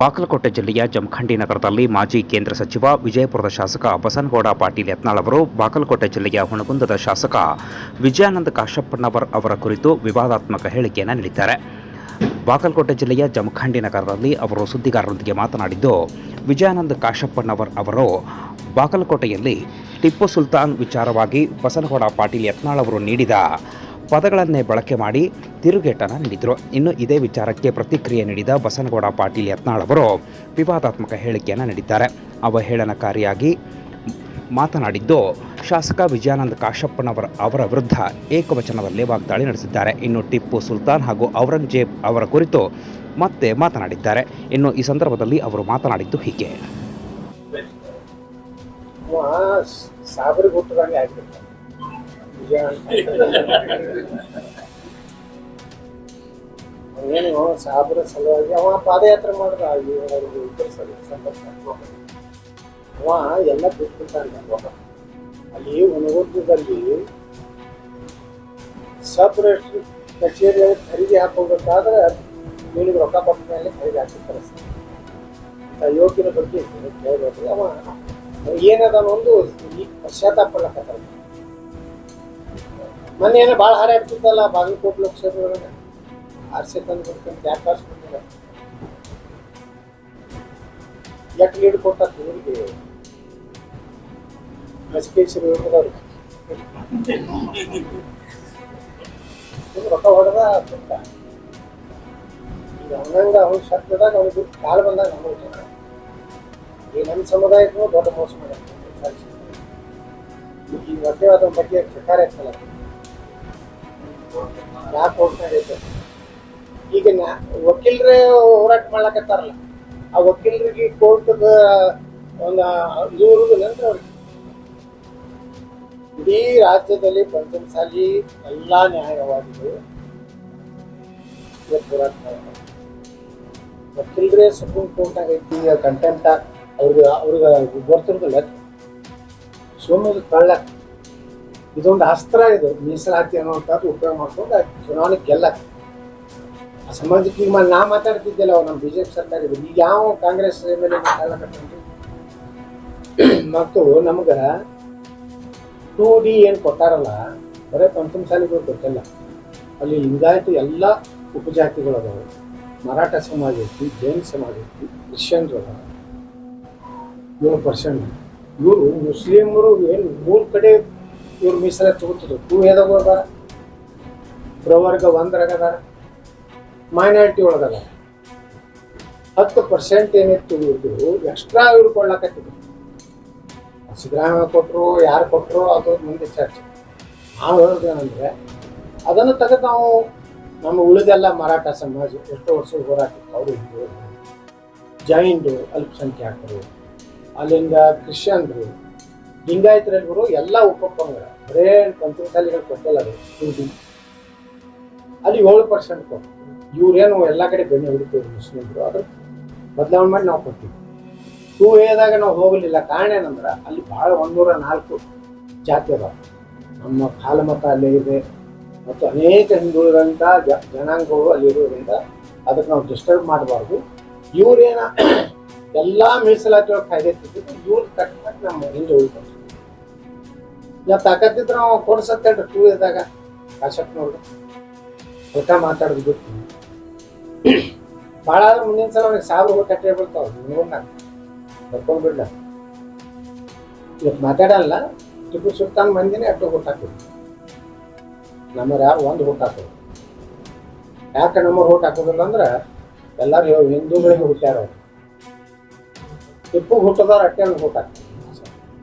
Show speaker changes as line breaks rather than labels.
ಬಾಗಲಕೋಟೆ ಜಿಲ್ಲೆಯ ಜಮಖಂಡಿ ನಗರದಲ್ಲಿ ಮಾಜಿ ಕೇಂದ್ರ ಸಚಿವ ವಿಜಯಪುರದ ಶಾಸಕ ಬಸನಗೌಡ ಪಾಟೀಲ್ ಯತ್ನಾಳ್ ಅವರು ಬಾಗಲಕೋಟೆ ಜಿಲ್ಲೆಯ ಹುಣಗುಂದದ ಶಾಸಕ ವಿಜಯಾನಂದ ಕಾಶಪ್ಪಣ್ಣವರ್ ಅವರ ಕುರಿತು ವಿವಾದಾತ್ಮಕ ಹೇಳಿಕೆಯನ್ನು ನೀಡಿದ್ದಾರೆ. ಬಾಗಲಕೋಟೆ ಜಿಲ್ಲೆಯ ಜಮಖಂಡಿ ನಗರದಲ್ಲಿ ಅವರು ಸುದ್ದಿಗಾರರೊಂದಿಗೆ ಮಾತನಾಡಿದ್ದು, ವಿಜಯಾನಂದ ಕಾಶಪ್ಪಣ್ಣವರ್ ಅವರು ಬಾಗಲಕೋಟೆಯಲ್ಲಿ ಟಿಪ್ಪು ಸುಲ್ತಾನ್ ವಿಚಾರವಾಗಿ ಬಸನಗೌಡ ಪಾಟೀಲ್ ಯತ್ನಾಳ್ ಅವರು ನೀಡಿದ ಪದಗಳನ್ನೇ ಬಳಕೆ ಮಾಡಿ ತಿರುಗೇಟನ್ನು ನೀಡಿದರು. ಇನ್ನು ಇದೇ ವಿಚಾರಕ್ಕೆ ಪ್ರತಿಕ್ರಿಯೆ ನೀಡಿದ ಬಸನಗೌಡ ಪಾಟೀಲ್ ಯತ್ನಾಳ್ ಅವರು ವಿವಾದಾತ್ಮಕ ಹೇಳಿಕೆಯನ್ನು ನೀಡಿದ್ದಾರೆ. ಅವಹೇಳನಕಾರಿಯಾಗಿ ಮಾತನಾಡಿದ್ದು, ಶಾಸಕ ವಿಜಯಾನಂದ ಕಾಶಪ್ಪನವರ ಅವರ ವಿರುದ್ಧ ಏಕವಚನದಲ್ಲೇ ವಾಗ್ದಾಳಿ ನಡೆಸಿದ್ದಾರೆ. ಇನ್ನು ಟಿಪ್ಪು ಸುಲ್ತಾನ್ ಹಾಗೂ ಔರಂಗಜೇಬ್ ಅವರ ಕುರಿತು ಮತ್ತೆ ಮಾತನಾಡಿದ್ದಾರೆ. ಇನ್ನು ಈ ಸಂದರ್ಭದಲ್ಲಿ ಅವರು ಮಾತನಾಡಿದ್ದು ಹೀಗೆ.
ಸಾಬರಿಗೆ ಹುಟ್ಟದಂಗೆ ಆಗ್ಬಿಟ್ಟ ಅವನೇನು ಸಾಬರ ಸಲುವಾಗಿ ಅವ ಪಾದಯಾತ್ರೆ ಮಾಡಿದ ಅವ್ರಿಗೆ ಇಬ್ಬರು ಸಂಪರ್ಕ ಅವ ಎಲ್ಲ ಬಿಟ್ಬಿಟ್ಟಾನ ಅಲ್ಲಿ ಉಣಗುದ್ದದಲ್ಲಿ ಸಬ್ ರಿಜಿಸ್ಟ್ರಿ ಕಚೇರಿ ಖರೀದಿ ಹಾಕೋಬೇಕಾದ್ರೆ ನಿನಗೆ ರೊಕ್ಕ ಕೊಟ್ಟ ಮೇಲೆ ಖರೀದಿ ಹಾಕಿರ್ತಾರೆ ಆ ಯೋಗ್ಯನ ಬಗ್ಗೆ ಕೇಳಬೇಕು ಅವ ಏನದ ಒಂದು ಈ ಪಶ್ಚಾತ್ತಾಪ ಪಡ್ಲಕತ್ತಾರ ಮೊನ್ನೆ ಏನೋ ಭಾಳ ಹಾರ ಬಾಗಲಕೋಟೆ ಲೋಕಸಭೆ ಒಳಗೆ ಆರ್ಸೆ ತಂದು ಬಿಡ್ತಂತ ಯಾಕೆ ಆರ್ಸ್ಬಿಟ್ಟಿಲ್ಲ ಎಷ್ಟು ಲೀಡ್ ಕೊಟ್ಟ ಊರಿಗೆ ಗಜಕೇಶ್ವರಿ ಹೋಗೋದವ್ರು ರೊಕ್ಕ ಹೊಡೆದ ಕೊಟ್ಟ ಈಗ ಹಂಗಂಗ ಅವ್ನ ಶಬ್ದದಾಗ ಅವ್ನಿಗೆ ಕಾಲು ಬಂದಾಗ ನಮಗೆ ಈ ನಮ್ಮ ಸಮುದಾಯಕ್ಕೂ ದೊಡ್ಡ ಮೋಸ ಮಾಡ್ಯಾರ ಈ ಮಧ್ಯವಾದ ಬಗ್ಗೆ ಚಕಾರ ಇರ್ತಲ್ಲ ಯಾಕೆ ಹೋಗ್ತಾ ಇದೆ ಈಗ ವಕೀಲರೇ ಹೋರಾಟ ಮಾಡ್ಲಕತ್ತಾರಲ್ಲ, ಆ ವಕೀಲರಿಗೆ ಕೋರ್ಟ್ದ, ಒಂದು ಇದು ನಂತರ ಅವ್ರಿಗೆ. ಇಡೀ ರಾಜ್ಯದಲ್ಲಿ ಪಂಚಮಸಾಲಿ ಎಲ್ಲ ನ್ಯಾಯವಾದಿಗಳು ಇವತ್ತು ಹೋರಾಟ ಮಾಡ್ತಾರೆ. ವಕೀಲರೇ ಸುಪ್ರೀಂ ಕೋರ್ಟ್ನಾಗ ಐತಿ ಕಂಟೆಂಟ್ ಅವ್ರಿಗೆ ಅವ್ರಿಗೆ ಬರ್ತಿರೋದಿಲ್ಲ ಸುಮ್ಮನೆ ಕಳ್ಳ. ಇದೊಂದು ಅಸ್ತ್ರ ಇದು, ಮೀಸಲಾತಿ ಅನ್ನುವಂಥದ್ದು ಉಪಯೋಗ ಮಾಡ್ಕೊಂಡು ಚುನಾವಣೆ ಗೆಲ್ಲಕ್ಕೆ ಸಮಾಜಕ್ಕೆ ಈಗ ನಾ ಮಾತಾಡ್ತಿದ್ದೆಲ್ಲ ಅವ್ರು ನಮ್ಮ ಬಿಜೆಪಿ ಸರ್ಕಾರ ಈಗ ಯಾವ ಕಾಂಗ್ರೆಸ್ ಎಂ ಎಲ್ ಮತ್ತು ನಮ್ಗೆ ಟೂ ಡಿ ಏನು ಕೊಟ್ಟಾರಲ್ಲ, ಬರೀ ಪಂಚಮಸಾಲಿಗಳು ಕೊಟ್ಟಿಲ್ಲ ಅಲ್ಲಿ ಲಿಂಗಾಯತ ಎಲ್ಲ ಉಪಜಾತಿಗಳು ಅದಾವೆ. ಮರಾಠ ಸಮಾಜ ಐತಿ, ಜೈನ್ ಸಮಾಜ ಐತಿ, ಕ್ರಿಶ್ಚಿಯನ್ರು ಅದಾವ. ಏಳು ಪರ್ಸೆಂಟ್ ಇವರು ಮುಸ್ಲಿಮರು ಏನು ಮೂರು ಕಡೆ ಇವ್ರು ಮೀಸಲಾತಿ ತಗೋತಿದ್ರು. ಟೂ ಹೇದಾಗ ಅದಾರ ಪ್ರವರ್ಗ ಒಂದ್ರಾಗ ಅದಾರ ಮೈನಾರಿಟಿ ಒಳಗದ ಹತ್ತು ಪರ್ಸೆಂಟ್ ಏನಿತ್ತು ಇದು ಎಕ್ಸ್ಟ್ರಾ ಇವ್ರು ಕೊಡ್ಲಕತ್ತಿದ್ರು ಸಿದ್ದರಾಮಯ್ಯ ಕೊಟ್ಟರು ಯಾರು ಕೊಟ್ಟರು ಅದು ಮುಂದೆ ಚರ್ಚೆ. ನಾವು ಹೇಳೋದೇನಂದ್ರೆ ಅದನ್ನು ತೆಗೆದು ನಾವು ನಮ್ಮ ಉಳಿದೆಲ್ಲ ಮರಾಠ ಸಮಾಜ, ಎಷ್ಟೋ ವರ್ಷ ಹೋರಾಟ ಅವರು ಜೈನ್ರು ಅಲ್ಪಸಂಖ್ಯಾತರು ಅಲ್ಲಿಂದ ಕ್ರಿಶ್ಚಿಯನ್ರು ಲಿಂಗಾಯತರಲ್ಲಿವರು ಎಲ್ಲ ಉಪಪಂಗಡ. ಬರೇ ಪಂಚಮಸಾಲಿಗಳು ಕೊಟ್ಟಲ್ಲ ಅದು ಹಿಂದಿ ಅಲ್ಲಿ ಏಳು ಪರ್ಸೆಂಟ್ ಕೊಟ್ಟು ಇವ್ರೇನು ಎಲ್ಲ ಕಡೆ ಬೆಣ್ಣೆ ಹೊಡಿತೀವಿ ಮುಸ್ಲಿಮ್ರು ಅದು ಬದಲಾವಣೆ ಮಾಡಿ ನಾವು ಕೊಡ್ತೀವಿ. ಟೂ ಎದಾಗ ನಾವು ಹೋಗಲಿಲ್ಲ. ಕಾರಣ ಏನಂದ್ರೆ ಅಲ್ಲಿ ಭಾಳ ಒಂದೂರ ನಾಲ್ಕು ಜಾತಿ ಅದಾವ. ನಮ್ಮ ಕಾಲಮತ ಅಲ್ಲೇ ಇದೆ. ಮತ್ತು ಅನೇಕ ಹಿಂದುಳಿದಂಥ ಜನಾಂಗಗಳು ಅಲ್ಲಿ ಇರೋದ್ರಿಂದ ಅದಕ್ಕೆ ನಾವು ಡಿಸ್ಟರ್ಬ್ ಮಾಡಬಾರ್ದು. ಇವ್ರೇನ ಎಲ್ಲ ಮೀಸಲಾತಿ ಒಳಗೆ ಕಾಯ್ದೆ ತಿದ್ದು ಇವ್ರು ತಕ್ಕ ನಮ್ಮ ಹಿಂದೆ ಉಳಿತಾರೆ ನಾವು ತಾಕತ್ತಿದ್ರೆ ನಾವು ಕೊಡ್ಸತ್ತೇಳ್ರಿ ಟೂ ಇದ್ದಾಗ ಕಾಶಪ್ಪನವ್ರು ಊಟ ಮಾತಾಡೋದು ಬಿಟ್ಟು. ಭಾಳ ಆದ್ರೆ ಮುಂದಿನ ಸಲ ಅವ್ನಿಗೆ ಸಾವಿರ ರೂಪಾಯಿ ಕಟ್ಟೆ ಬೀಳ್ತಾವ ನೋಡ್ನ ಬರ್ಕೊಂಡ್ ಬಿಡ್ಲ. ಇವತ್ತು ಮಾತಾಡಲ್ಲ ಟಿಪ್ಪು ಸುಲ್ತಾನ್ ಮಂದಿನೇ ಅಟ್ಟು ಹುಟ್ಟು ಹಾಕಿದ್ರು ನಮ್ಮವ್ರು ಯಾರು ಒಂದು ಹುಟ್ಟು ಹಾಕೋದು ಯಾಕೆ ನಮ್ಮವ್ರು ಹುಟ್ಟು ಹಾಕೋದಿಲ್ಲ ಅಂದ್ರೆ, ಎಲ್ಲರೂ ಹಿಂದೂಗಳಿಗೆ ಹುಟ್ಟ್ಯಾರ ಟಿಪ್ಪು ಹುಟ್ಟದವ್ರು ಅಟ್ಟೆ ಒಂದು ಹುಟ್ಟು ಹಾಕ್ತಾರೆ